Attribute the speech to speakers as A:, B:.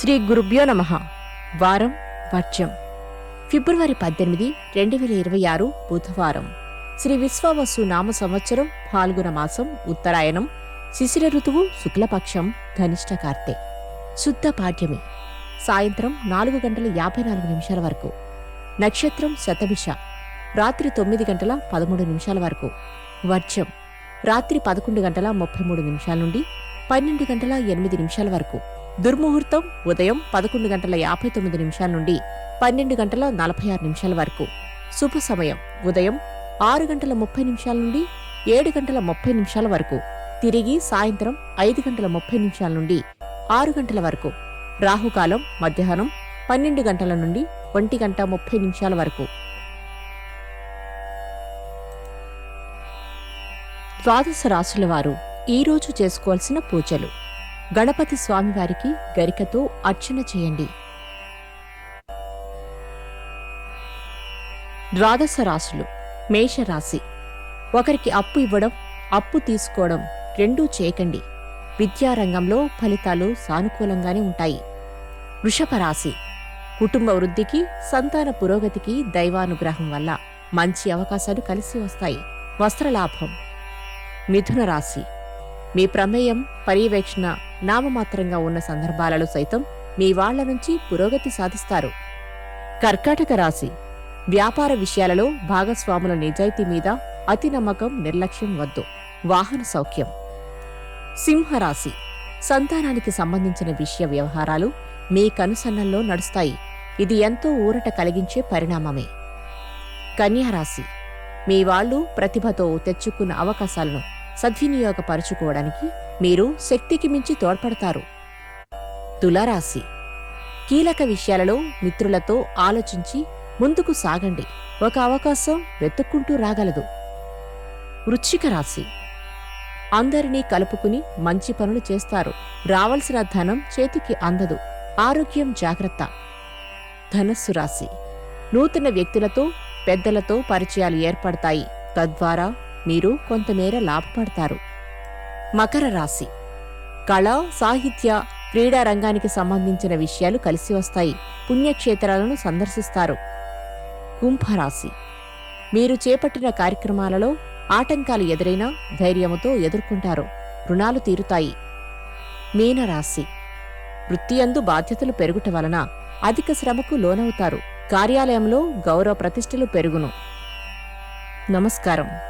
A: శ్రీ గురుభ్యో నమ. వారం వర్జం. ఫిబ్రవరి పద్దెనిమిది రెండు వేల ఇరవై ఆరు బుధవారం. శ్రీ విశ్వావసు నామ సంవత్సరం ఫాల్గుణ మాసం ఉత్తరాయణం. శిశిర ఋతువు శుక్లపక్షం ధనిష్ట కార్తె. శుద్ధ పాడ్యమి. సాయంత్రం నాలుగు గంటల యాభై నాలుగు నిమిషాల వరకు. నక్షత్రం శతభిష. రాత్రి తొమ్మిది గంటల పదమూడు నిమిషాల వరకు. వర్జం. రాత్రి పదకొండు గంటల ముప్పై మూడు నిమిషాల నుండి పన్నెండు గంటల ఎనిమిది నిమిషాల వరకు. దుర్ముహూర్తం ఉదయం పదకొండు గంటల యాభై తొమ్మిది నిమిషాల నుండి పన్నెండు గంటల నలభై ఆరు నిమిషాల వరకు. శుభ సమయం ఉదయం ఆరు గంటల ముప్పై నిమిషాల నుండి ఏడు గంటల ముప్పై నిమిషాల వరకు. తిరిగి సాయంత్రం ఐదు గంటల ముప్పై నిమిషాల నుండి ఆరు గంటల వరకు. రాహుకాలం మధ్యాహ్నం పన్నెండు గంటల నుండి ఒంటి గంట ముప్పై నిమిషాల వరకు. ద్వాదశ రాశుల వారు ఈరోజు చేసుకోవాల్సిన పూజలు. గణపతి స్వామివారికి గరికతో అర్చన చేయండి. ద్వాదశ రాశులు మేషరాశి. ఒకరికి అప్పు ఇవ్వడం అప్పు తీసుకోవడం రెండూ చేయకండి. విద్యారంగంలో ఫలితాలు సానుకూలంగానే ఉంటాయి. వృషభ రాశి. కుటుంబ వృద్ధికి సంతాన పురోగతికి దైవానుగ్రహం వల్ల మంచి అవకాశాలు కలిసి వస్తాయి. వస్త్రలాభం. మిథున రాశి. మీ ప్రమేయం పర్యవేక్షణ నామమాత్రంగా ఉన్న సందర్భాలలో సైతం మీ వాళ్ళ నుంచి పురోగతి సాధిస్తారు. కర్కాటక రాశి. వ్యాపార విషయాలలో భాగస్వాముల నిజాయితీ మీద అతి నమ్మకం నిర్లక్ష్యం వద్దు. వాహన సౌఖ్యం. సింహరాశి. సంతానానికి సంబంధించిన విషయ వ్యవహారాలు మీ కనుసన్నల్లో నడుస్తాయి. ఇది ఎంతో ఊరట కలిగించే పరిణామమే. కన్యారాశి మీ వాళ్ళు ప్రతిభతో తెచ్చుకున్న అవకాశాలను సద్వినియోగపరుచుకోవడానికి మీరు శక్తికి మించి తోడ్పడతారు. తులారాశి. కీలక విషయాలలో మిత్రులతో ఆలోచించి ముందుకు సాగండి. ఒక అవకాశం వెతుక్కుంటూ రాగలదు. వృశ్చిక రాశి. అందరినీ కలుపుకుని మంచి పనులు చేస్తారు. రావలసిన ధనం చేతికి అందదు. ఆరోగ్యం జాగ్రత్త. ధనస్సు రాశి. నూతన వ్యక్తులతో పెద్దలతో పరిచయాలు ఏర్పడతాయి. తద్వారా మీరు కొంతమేర లాభపడతారు. మకర రాశి. కళ సాహిత్య క్రీడా రంగానికి సంబంధించిన విషయాలు కలిసి వస్తాయి. పుణ్యక్షేత్రాలను సందర్శిస్తారు. కుంభరాశి మీరు చేపట్టిన కార్యక్రమాలలో ఆటంకాలు ఎదురైనా ధైర్యముతో ఎదుర్కొంటారు. రుణాలు తీరుతాయి. మీనరాశి వృత్తియందు బాధ్యతలు పెరుగుట వలన అధిక శ్రమకు లోనవుతారు. కార్యాలయంలో గౌరవ ప్రతిష్టలు పెరుగును. నమస్కారం.